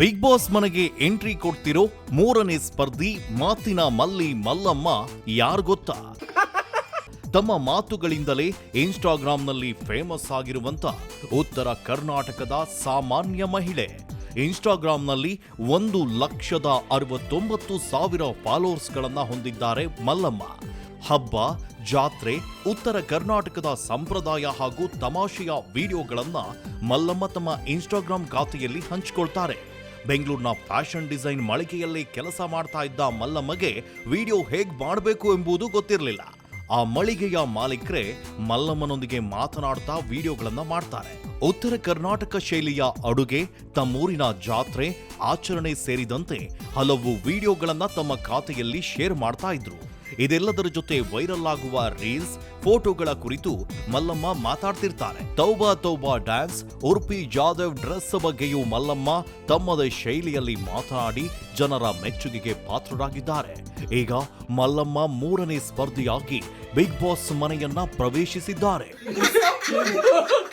Big boss ಮನೆಗೆ entry ಕೊಡ್ತಿರೋ ಮೂರನೇ ಸ್ಪರ್ಧಿ ಮಾತಿನ ಮಲ್ಲಿ ಮಲ್ಲಮ್ಮ ಯಾರು ಗೊತ್ತಾ? ತಮ್ಮ ಮಾತುಗಳಿಂದಲೇ ಇನ್ಸ್ಟಾಗ್ರಾಂನಲ್ಲಿ ಫೇಮಸ್ ಆಗಿರುವಂತ ಉತ್ತರ ಕರ್ನಾಟಕದ ಸಾಮಾನ್ಯ ಮಹಿಳೆ. ಇನ್ಸ್ಟಾಗ್ರಾಂನಲ್ಲಿ ಒಂದು ಲಕ್ಷದ ಅರವತ್ತೊಂಬತ್ತು ಸಾವಿರ ಫಾಲೋವರ್ಸ್ಗಳನ್ನು ಹೊಂದಿದ್ದಾರೆ ಮಲ್ಲಮ್ಮ. ಹಬ್ಬ, ಜಾತ್ರೆ, ಉತ್ತರ ಕರ್ನಾಟಕದ ಸಂಪ್ರದಾಯ ಹಾಗೂ ತಮಾಷೆಯ ವಿಡಿಯೋಗಳನ್ನು ಮಲ್ಲಮ್ಮ ತಮ್ಮ ಇನ್ಸ್ಟಾಗ್ರಾಂ ಖಾತೆಯಲ್ಲಿ ಹಂಚಿಕೊಳ್ತಾರೆ. ಬೆಂಗಳೂರಿನ ಫ್ಯಾಷನ್ ಡಿಸೈನ್ ಮಳಿಗೆಯಲ್ಲಿ ಕೆಲಸ ಮಾಡ್ತಾ ಇದ್ದ ಮಲ್ಲಮ್ಮಗೆ ವಿಡಿಯೋ ಹೇಗೆ ಮಾಡಬೇಕು ಎಂಬುದು ಗೊತ್ತಿರಲಿಲ್ಲ. ಆ ಮಳಿಗೆಯ ಮಾಲೀಕರೇ ಮಲ್ಲಮ್ಮನೊಂದಿಗೆ ಮಾತನಾಡ್ತಾ ವಿಡಿಯೋಗಳನ್ನ ಮಾಡ್ತಾರೆ. ಉತ್ತರ ಕರ್ನಾಟಕ ಶೈಲಿಯ ಅಡುಗೆ, ತಮ್ಮೂರಿನ ಜಾತ್ರೆ, ಆಚರಣೆ ಸೇರಿದಂತೆ ಹಲವು ವಿಡಿಯೋಗಳನ್ನ ತಮ್ಮ ಖಾತೆಯಲ್ಲಿ ಶೇರ್ ಮಾಡ್ತಾ ಇದ್ರು. ಇದೆಲ್ಲದರ ಜೊತೆ ವೈರಲ್ ಆಗುವ ರೀಲ್ಸ್ ಫೋಟೋಗಳ ಕುರಿತು ಮಲ್ಲಮ್ಮ ಮಾತಾಡ್ತಿರ್ತಾರೆ. ತೌಬಾ ತೌಬಾ ಡ್ಯಾನ್ಸ್ ಉರ್ಪಿ ಜಾಧವ್ ಡ್ರೆಸ್ ಬಗ್ಗೆಯೂ ಮಲ್ಲಮ್ಮ ತಮ್ಮದೇ ಶೈಲಿಯಲ್ಲಿ ಮಾತನಾಡಿ ಜನರ ಮೆಚ್ಚುಗೆಗೆ ಪಾತ್ರರಾಗಿದ್ದಾರೆ. ಈಗ ಮಲ್ಲಮ್ಮ ಮೂರನೇ ಸ್ಪರ್ಧಿಯಾಗಿ ಬಿಗ್ ಬಾಸ್ ಮನೆಯನ್ನ ಪ್ರವೇಶಿಸಿದ್ದಾರೆ.